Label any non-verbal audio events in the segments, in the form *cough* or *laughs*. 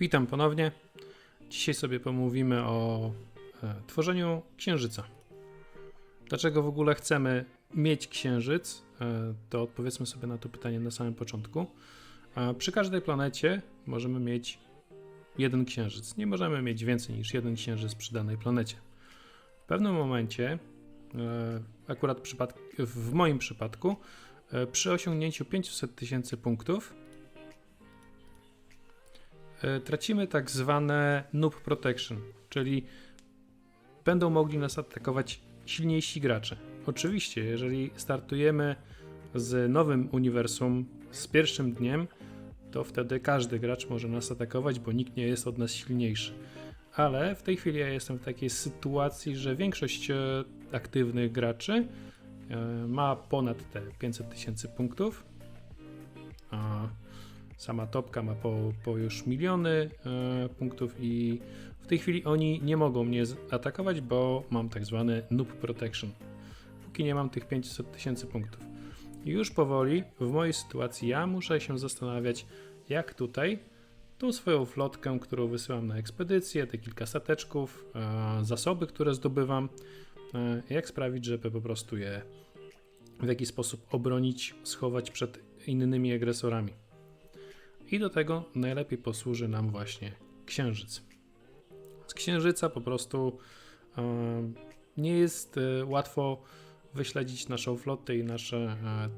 Witam ponownie. Dzisiaj sobie pomówimy o e, tworzeniu księżyca. Dlaczego w ogóle chcemy mieć księżyc? E, to odpowiedzmy sobie na to pytanie na samym początku. E, przy każdej planecie możemy mieć jeden księżyc. Nie możemy mieć więcej niż jeden księżyc przy danej planecie. W pewnym momencie, e, akurat w moim przypadku, e, przy osiągnięciu 500 tysięcy punktów, tracimy tak zwane noob protection, czyli będą mogli nas atakować silniejsi gracze. Oczywiście, jeżeli startujemy z nowym uniwersum, z pierwszym dniem, to wtedy każdy gracz może nas atakować, bo nikt nie jest od nas silniejszy. Ale w tej chwili ja jestem w takiej sytuacji, że większość e, aktywnych graczy e, ma ponad te 500 tysięcy punktów. A sama topka ma po, po już miliony e, punktów i w tej chwili oni nie mogą mnie atakować, bo mam tak zwany noob protection. Póki nie mam tych 500 tysięcy punktów. Już powoli w mojej sytuacji ja muszę się zastanawiać, jak tutaj tą swoją flotkę, którą wysyłam na ekspedycję, te kilka stateczków, e, zasoby, które zdobywam, e, jak sprawić, żeby po prostu je w jakiś sposób obronić, schować przed innymi agresorami. I do tego najlepiej posłuży nam właśnie księżyc. Z księżyca po prostu e, nie jest e, łatwo wyśledzić naszą flotę i nasze e,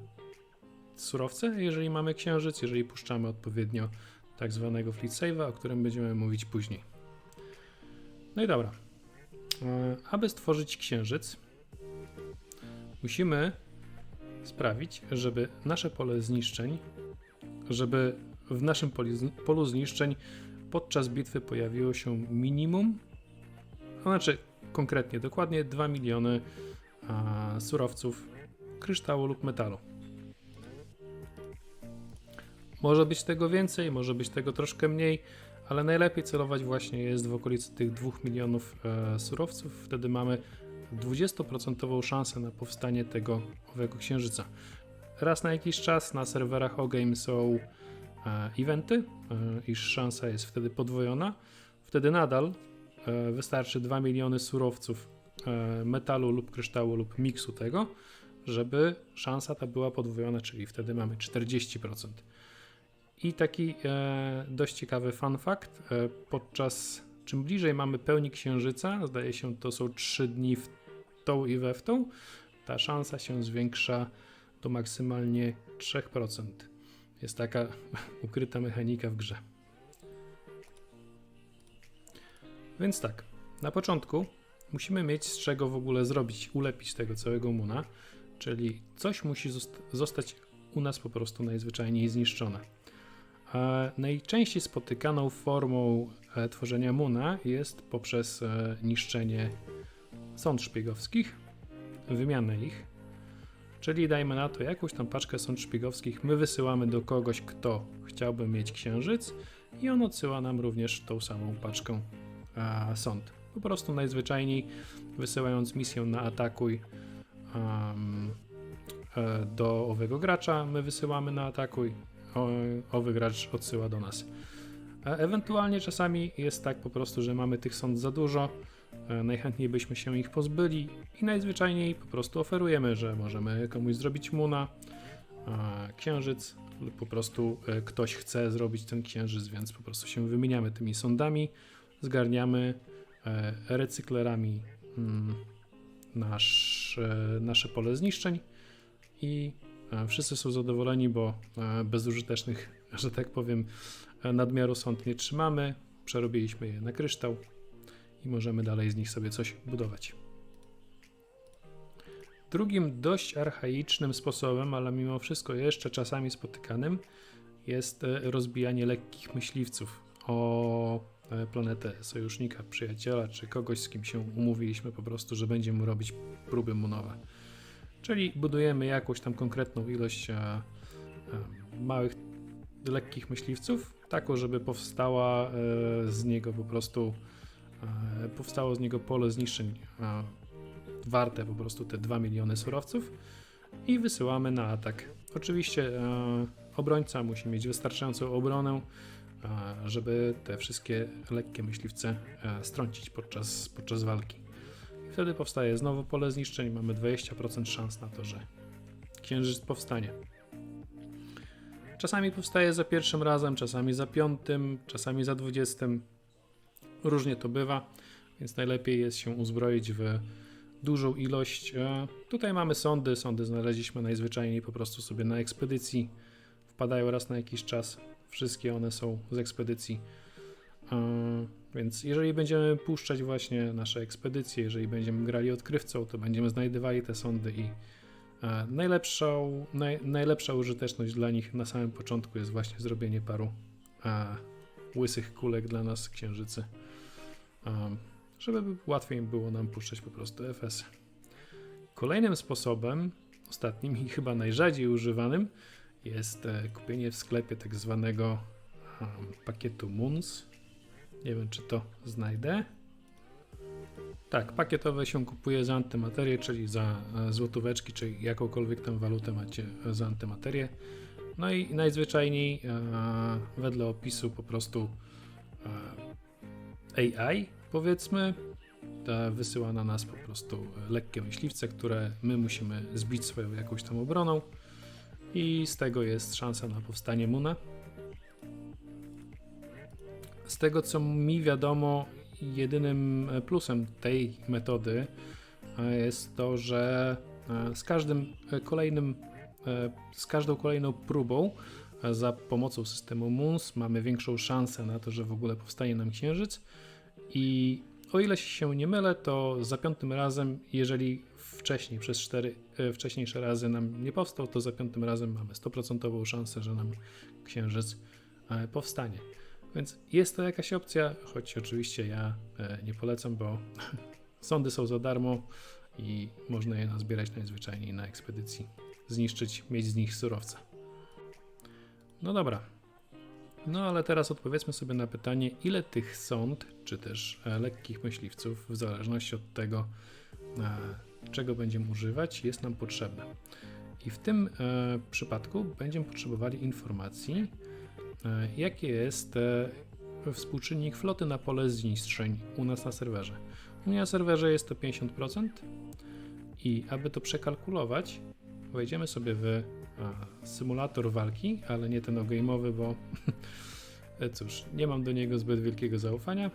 surowce, jeżeli mamy księżyc, jeżeli puszczamy odpowiednio tak zwanego fleet save'a, o którym będziemy mówić później. No i dobra. Aby stworzyć księżyc, musimy sprawić, żeby nasze pole zniszczeń, żeby w naszym polu, zniszczeń podczas bitwy pojawiło się minimum, to znaczy konkretnie, dokładnie 2 miliony a, surowców kryształu lub metalu. Może być tego więcej, może być tego troszkę mniej, ale najlepiej celować właśnie jest w okolicy tych 2 milionów e, surowców. Wtedy mamy 20% szansę na powstanie tego owego księżyca. Raz na jakiś czas na serwerach OGame są eventy, e, iż szansa jest wtedy podwojona. Wtedy nadal e, wystarczy 2 miliony surowców e, metalu lub kryształu lub miksu tego, żeby szansa ta była podwojona, czyli wtedy mamy 40%. I taki e, dość ciekawy fun fact, e, podczas czym bliżej mamy pełni księżyca, zdaje się to są 3 dni w tą i we w tą, ta szansa się zwiększa do maksymalnie 3%. Jest taka *laughs* ukryta mechanika w grze. Więc tak, na początku musimy mieć z czego w ogóle zrobić, ulepić tego całego muna, czyli coś musi zosta- zostać u nas po prostu najzwyczajniej zniszczone. Najczęściej spotykaną formą e, tworzenia muna jest poprzez e, niszczenie sąd szpiegowskich, wymianę ich. Czyli dajmy na to jakąś tam paczkę sąd szpiegowskich, my wysyłamy do kogoś, kto chciałby mieć księżyc i on odsyła nam również tą samą paczkę e, sąd. Po prostu najzwyczajniej wysyłając misję na atakuj e, do owego gracza, my wysyłamy na atakuj, o, owy gracz odsyła do nas. E, Ewentualnie czasami jest tak po prostu, że mamy tych sąd za dużo, najchętniej byśmy się ich pozbyli i najzwyczajniej po prostu oferujemy, że możemy komuś zrobić muna, e, księżyc lub po prostu e, ktoś chce zrobić ten księżyc, więc po prostu się wymieniamy tymi sądami, zgarniamy e, recyklerami mm, nasz, e, nasze pole zniszczeń i e, wszyscy są zadowoleni, bo e, bezużytecznych, *laughs* że tak powiem, e, nadmiaru sąd nie trzymamy, przerobiliśmy je na kryształ i możemy dalej z nich sobie coś budować. Drugim dość archaicznym sposobem, ale mimo wszystko jeszcze czasami spotykanym, jest e, rozbijanie lekkich myśliwców o e, planetę sojusznika, przyjaciela czy kogoś, z kim się umówiliśmy po prostu, że będziemy robić próby munowe. Czyli budujemy jakąś tam konkretną ilość e, małych, lekkich myśliwców, taką, żeby powstała z niego po prostu powstało z niego pole zniszczeń e, warte po prostu te 2 miliony surowców i wysyłamy na atak. Oczywiście e, obrońca musi mieć wystarczającą obronę, żeby te wszystkie lekkie myśliwce e, strącić podczas, podczas walki. Wtedy powstaje znowu pole zniszczeń, mamy 20% szans na to, że księżyc powstanie. Czasami powstaje za pierwszym razem, czasami za piątym, czasami za dwudziestym. Różnie to bywa, więc najlepiej jest się uzbroić w dużą ilość. e, Tutaj mamy sądy. Sądy znaleźliśmy najzwyczajniej po prostu sobie na ekspedycji. Wpadają raz na jakiś czas. Wszystkie one są z ekspedycji. E, Więc jeżeli będziemy puszczać właśnie nasze ekspedycje, jeżeli będziemy grali odkrywcą, to będziemy znajdowali te sądy i e, najlepszą, naj, najlepsza użyteczność dla nich na samym początku jest właśnie zrobienie paru e, łysych kulek dla nas księżycy. Żeby łatwiej było nam puszczać po prostu FS. Kolejnym sposobem, ostatnim i chyba najrzadziej używanym, jest e, kupienie w sklepie tak zwanego pakietu Moons. Nie wiem, czy to znajdę. Tak, pakietowe się kupuje za antymaterię, czyli za e, złotóweczki, czy jakąkolwiek tam walutę macie e, za antymaterię. No i najzwyczajniej wedle opisu po prostu AI powiedzmy ta wysyła na nas po prostu lekkie myśliwce, które my musimy zbić swoją jakąś tam obroną i z tego jest szansa na powstanie Muna. Z tego co mi wiadomo, jedynym plusem tej metody e, jest to, że e, z każdym e, kolejnym, z każdą kolejną próbą za pomocą systemu MUNS mamy większą szansę na to, że w ogóle powstanie nam księżyc i o ile się nie mylę, to za piątym razem, jeżeli wcześniej przez cztery e, wcześniejsze razy nam nie powstał, to za piątym razem mamy 100% szansę, że nam księżyc e, powstanie. Więc jest to jakaś opcja, choć oczywiście ja e, nie polecam, bo *laughs* sądy są za darmo i można je nazbierać najzwyczajniej na ekspedycji, zniszczyć, mieć z nich surowce. No dobra, no ale teraz odpowiedzmy sobie na pytanie, ile tych sąd, czy też e, lekkich myśliwców, w zależności od tego, e, czego będziemy używać, jest nam potrzebne. I w tym e, przypadku będziemy potrzebowali informacji, jaki jest współczynnik floty na pole zniszczeń u nas na serwerze. U mnie na serwerze jest to 50% i aby to przekalkulować, wejdziemy sobie w symulator walki, ale nie ten game'owy, bo *laughs* e, cóż, nie mam do niego zbyt wielkiego zaufania.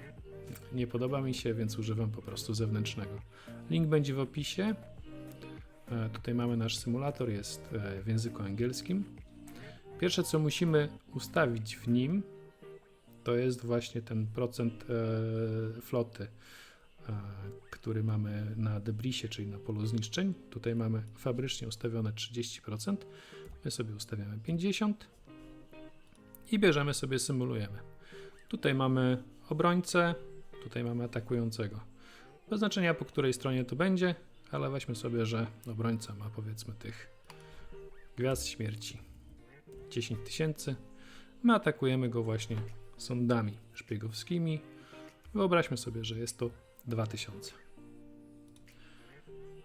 Nie podoba mi się, więc używam po prostu zewnętrznego. Link będzie w opisie. E, Tutaj mamy nasz symulator, jest e, w języku angielskim. Pierwsze, co musimy ustawić w nim, to jest właśnie ten procent e, floty, e, który mamy na debrisie, czyli na polu zniszczeń. Tutaj mamy fabrycznie ustawione 30%. My sobie ustawiamy 50% i bierzemy sobie, symulujemy. Tutaj mamy obrońcę, tutaj mamy atakującego. Bez znaczenia po której stronie to będzie, ale weźmy sobie, że obrońca ma powiedzmy tych gwiazd śmierci 10 tysięcy. My atakujemy go właśnie sondami szpiegowskimi. Wyobraźmy sobie, że jest to 2000.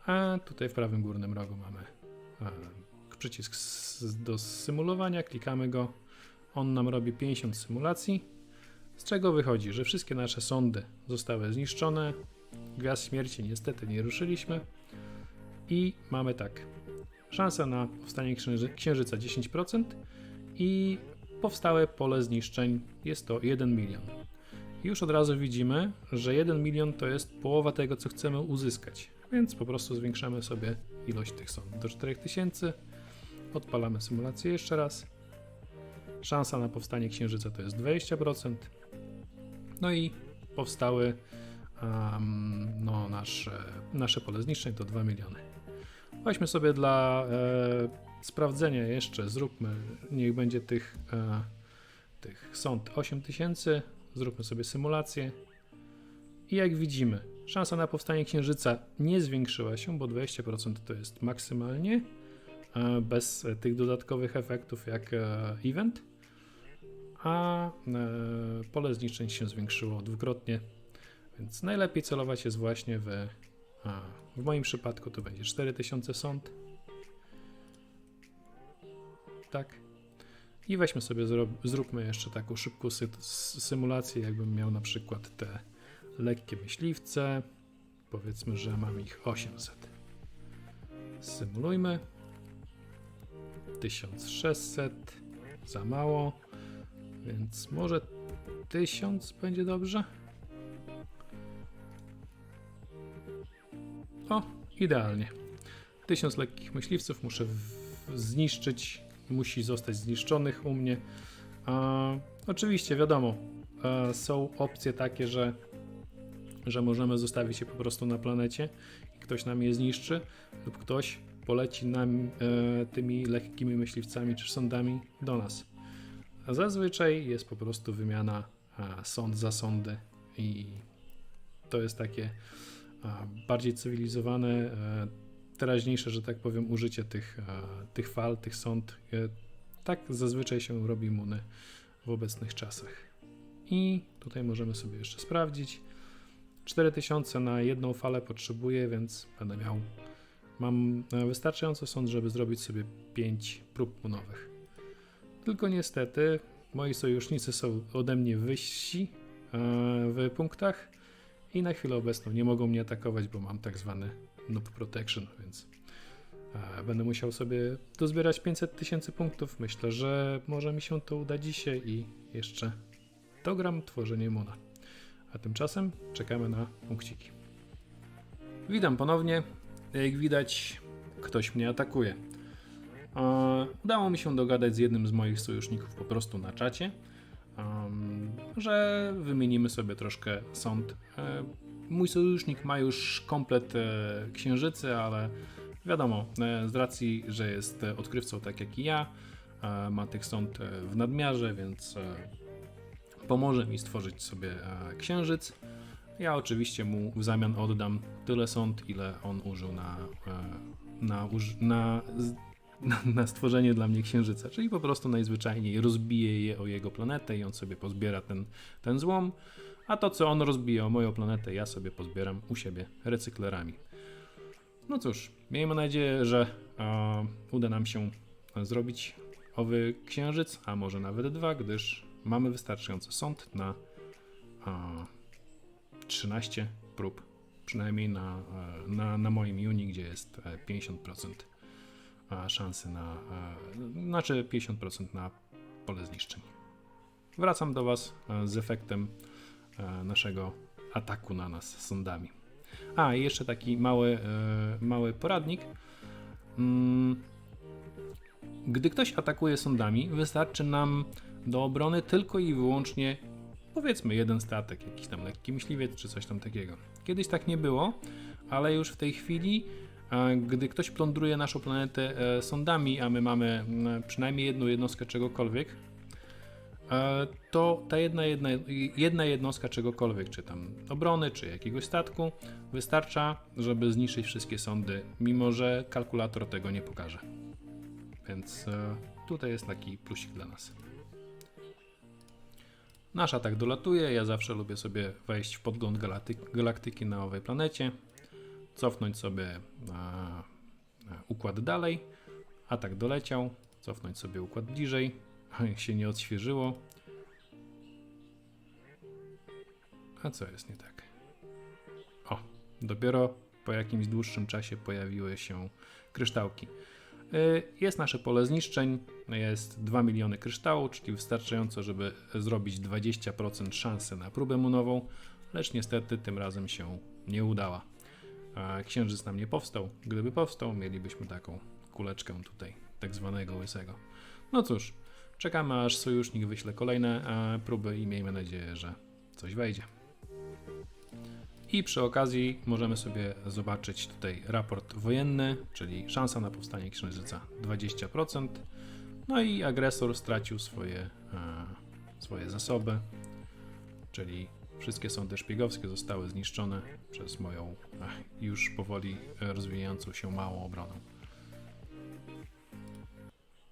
A tutaj w prawym górnym rogu mamy e, przycisk do symulowania, klikamy go. On nam robi 50 symulacji, z czego wychodzi, że wszystkie nasze sądy zostały zniszczone. Gwiazd śmierci niestety nie ruszyliśmy. I mamy tak. Szansa na powstanie księży księżyca 10% i powstałe pole zniszczeń jest to 1 milion. Już od razu widzimy, że 1 milion to jest połowa tego, co chcemy uzyskać, więc po prostu zwiększamy sobie ilość tych sąd do 4000. Odpalamy symulację jeszcze raz. Szansa na powstanie księżyca to jest 20%. No i powstały um, no, nasze, nasze pole zniszczeń to 2 miliony. Weźmy sobie dla e, sprawdzenia jeszcze, zróbmy, niech będzie tych, e, tych sąd 8000, zróbmy sobie symulację. I jak widzimy, szansa na powstanie księżyca nie zwiększyła się, bo 20% to jest maksymalnie, e, bez tych dodatkowych efektów jak e, event, a e, pole zniszczeń się zwiększyło dwukrotnie, więc najlepiej celować jest właśnie w, w moim przypadku to będzie 4000 sąd, tak. I weźmy sobie, zróbmy jeszcze taką szybką sy- symulację, jakbym miał na przykład te lekkie myśliwce. Powiedzmy, że mam ich 800. Symulujmy. 1600. Za mało. Więc może 1000 będzie dobrze? O, idealnie. 1000 lekkich myśliwców muszę zniszczyć. Musi zostać zniszczonych u mnie. A, oczywiście, wiadomo, e, są opcje takie, że, że możemy zostawić je po prostu na planecie i ktoś nam je zniszczy, lub ktoś poleci nam e, tymi lekkimi myśliwcami czy sądami do nas. Zazwyczaj jest po prostu wymiana a, sąd za sądy i to jest takie bardziej cywilizowane, e, teraźniejsze, że tak powiem, użycie tych, e, tych fal, tych sąd. E, tak zazwyczaj się robi muny w obecnych czasach. I tutaj możemy sobie jeszcze sprawdzić. 4000 na jedną falę potrzebuję, więc będę miał. Mam e, wystarczająco sąd, żeby zrobić sobie 5 prób munowych. Tylko niestety moi sojusznicy są ode mnie wyżsi w punktach i na chwilę obecną nie mogą mnie atakować, bo mam tak zwany noob protection, więc e, będę musiał sobie dozbierać 500 tysięcy punktów. Myślę, że może mi się to uda dzisiaj i jeszcze dogram tworzenie Muna. A tymczasem czekamy na punkciki. Witam ponownie. Jak widać, ktoś mnie atakuje. E, Udało mi się dogadać z jednym z moich sojuszników po prostu na czacie, em, że wymienimy sobie troszkę sąd. E, Mój sojusznik ma już komplet e, księżycy, ale wiadomo, e, z racji, że jest odkrywcą tak jak i ja, e, ma tych sąd e, w nadmiarze, więc e, pomoże mi stworzyć sobie e, księżyc. Ja oczywiście mu w zamian oddam tyle sąd, ile on użył na, e, na, na, na, na stworzenie dla mnie księżyca. Czyli po prostu najzwyczajniej rozbije je o jego planetę i on sobie pozbiera ten, ten złom. A to, co on rozbije o moją planetę, ja sobie pozbieram u siebie recyklerami. No cóż, miejmy nadzieję, że e, uda nam się zrobić owy księżyc, a może nawet dwa, gdyż mamy wystarczający sąd na a, 13 prób, przynajmniej na, e, na, na moim Uni, gdzie jest e, 50% a, szansy na, e, znaczy 50% na pole zniszczeń. Wracam do Was e, z efektem e, naszego ataku na nas sądami. A, i jeszcze taki mały, mały poradnik. Mm, Gdy ktoś atakuje sądami, wystarczy nam do obrony tylko i wyłącznie powiedzmy jeden statek, jakiś tam lekki myśliwiec czy coś tam takiego. Kiedyś tak nie było, ale już w tej chwili, gdy ktoś plądruje naszą planetę e, sądami, a my mamy przynajmniej jedną jednostkę czegokolwiek, e, to ta jedna, jedna, jedna jednostka czegokolwiek, czy tam obrony, czy jakiegoś statku, wystarcza, żeby zniszczyć wszystkie sądy, mimo że kalkulator tego nie pokaże. Więc e, tutaj jest taki plusik dla nas. Nasz atak dolatuje. Ja zawsze lubię sobie wejść w podgląd galakty- galaktyki na owej planecie, cofnąć sobie układ dalej. Atak doleciał, cofnąć sobie układ bliżej. *laughs* się nie odświeżyło. A co jest nie tak? O, dopiero po jakimś dłuższym czasie pojawiły się kryształki. Y, Jest nasze pole zniszczeń, jest 2 miliony kryształu, czyli wystarczająco, żeby zrobić 20% szansy na próbę munową, lecz niestety tym razem się nie udała. A Księżyc nam nie powstał. Gdyby powstał, mielibyśmy taką kuleczkę tutaj, tak zwanego łysego. No cóż, czekamy aż sojusznik wyśle kolejne próby i miejmy nadzieję, że coś wejdzie. I przy okazji możemy sobie zobaczyć tutaj raport wojenny, czyli szansa na powstanie księżyca 20%. No i agresor stracił swoje, e, swoje zasoby, czyli wszystkie sądy szpiegowskie zostały zniszczone przez moją ach, już powoli rozwijającą się małą obronę.